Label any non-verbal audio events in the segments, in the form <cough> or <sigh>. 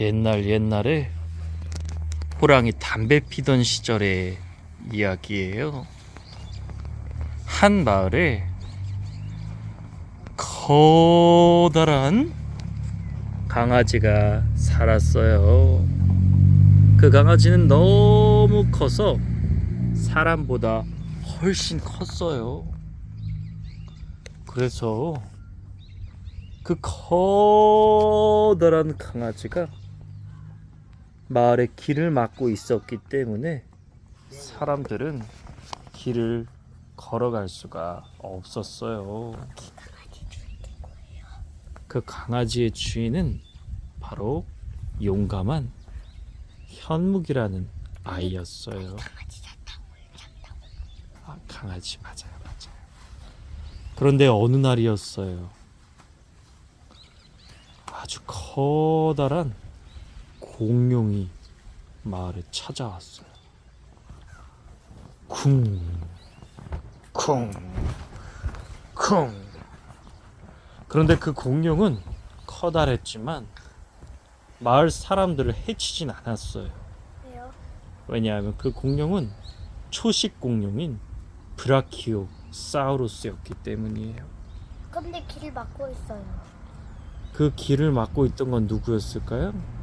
옛날 옛날에 호랑이 담배 피던 시절의 이야기예요. 한 마을에 커다란 강아지가 살았어요. 그 강아지는 너무 커서 사람보다 훨씬 컸어요. 그래서 그 커다란 강아지가 마을의 길을 막고 있었기 때문에 사람들은 길을 걸어갈 수가 없었어요. 그 강아지의 주인은 바로 용감한 현묵이라는 아이였어요. 아, 강아지 맞아요, 맞아요. 그런데 어느 날이었어요. 아주 커다란 공룡이 마을에 찾아왔어요. 쿵, 쿵, 쿵. 그런데 그 공룡은 커다랬지만 마을 사람들을 해치진 않았어요. 왜요? 왜냐하면 그 공룡은 초식 공룡인 브라키오 사우루스였기 때문이에요. 근데 길을 막고 있어요. 그 길을 막고 있던 건 누구였을까요?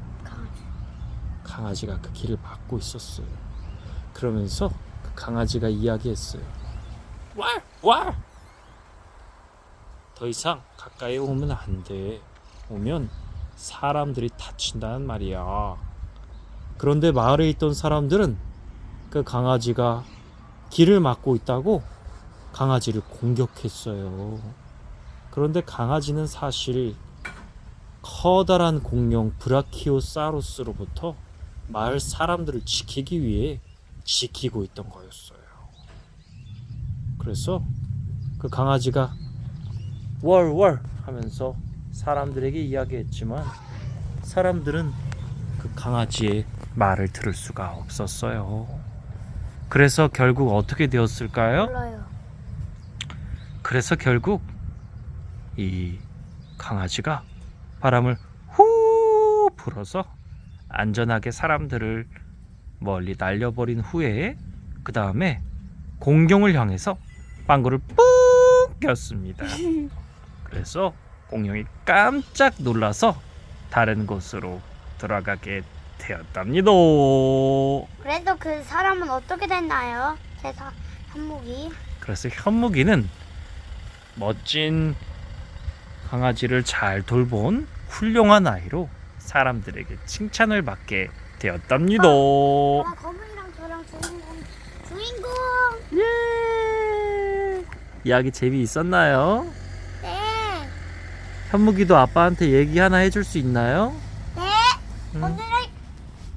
강아지. 강아지가 그 길을 막고 있었어요. 그러면서 그 강아지가 이야기했어요. 왈! 왈! 더 이상 가까이 오면 안 돼. 오면 사람들이 다친다는 말이야. 그런데 마을에 있던 사람들은 그 강아지가 길을 막고 있다고 강아지를 공격했어요. 그런데 강아지는 사실 커다란 공룡 브라키오사우루스로부터 마을 사람들을 지키기 위해 지키고 있던 거였어요. 그래서 그 강아지가 월월 하면서 사람들에게 이야기했지만 사람들은 그 강아지의 말을 들을 수가 없었어요. 그래서 결국 어떻게 되었을까요? 몰라요. 그래서 결국 이 강아지가 바람을 후 불어서 안전하게 사람들을 멀리 날려버린 후에 그 다음에 공룡을 향해서 빵구를 뿡 꼈습니다. <laughs> 그래서 공룡이 깜짝 놀라서 다른 곳으로 돌아가게 되었답니다. 그래도 그 사람은 어떻게 됐나요? 제사 한목이. 그래서 현무기는 멋진 강아지를 잘 돌본 훌륭한 아이로 사람들에게 칭찬을 받게 되었답니다. 아, 거문이랑 저랑 주인공. 주인공. 예! 이야기 재미있었나요? 네. 현무기도 아빠한테 얘기 하나 해줄 수 있나요? 네. 음. 오늘은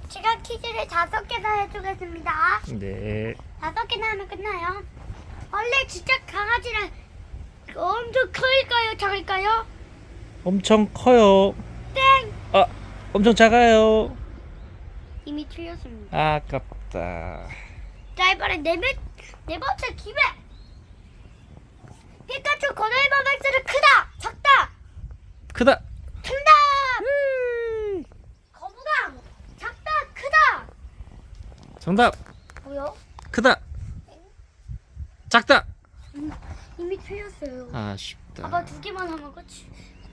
제가 퀴즈를 다섯 개나 해주겠습니다. 네. 다섯 개나 하면 끝나요. 원래 진짜 강아지랑 엄청 클까요? 작을까요? 엄청 커요. 땡! 아, 엄청 작아요. 이미 틀렸습니다. 아깝다. 자 이번에 네, 번- 네 번째 기회. 피카츄 고도이버 맥스는 크다, 작다. 크다. 정답. 거북아, 작다, 크다. 정답. 뭐요? 크다. 작다. 이미 틀렸어요. 아쉽다. 아빠 두 개만 하면 끝이,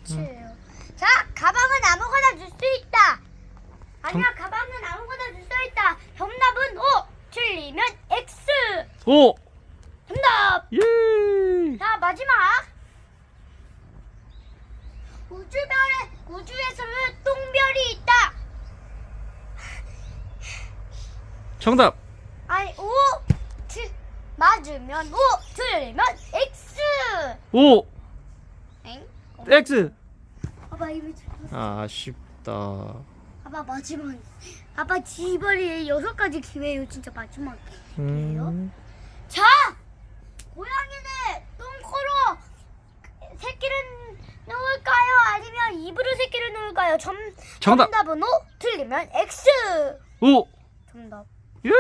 끝이에요. 자, 가방은 아무거나 줄 수 있다. 아니야, 가방은 아무거나 줄 수 있다. 정답은 O. 틀리면 X. 오! 정답. 예! 자, 마지막. 우주별에 우주에서는 똥별이 있다. 정답. 아니, O. 트, 맞으면 O. 틀리면 X. 오! 엥? X. 아빠 이미 틀렸어. 아쉽다. 아빠 마지막. 아빠 이번에 여섯 가지 기회예요. 진짜 마지막. 음. 자, 고양이는 똥코로 새끼를 놓을까요? 아니면 입으로 새끼를 놓을까요? 정, 정답. 정답은 O. 틀리면 X. 오! 정답. 예!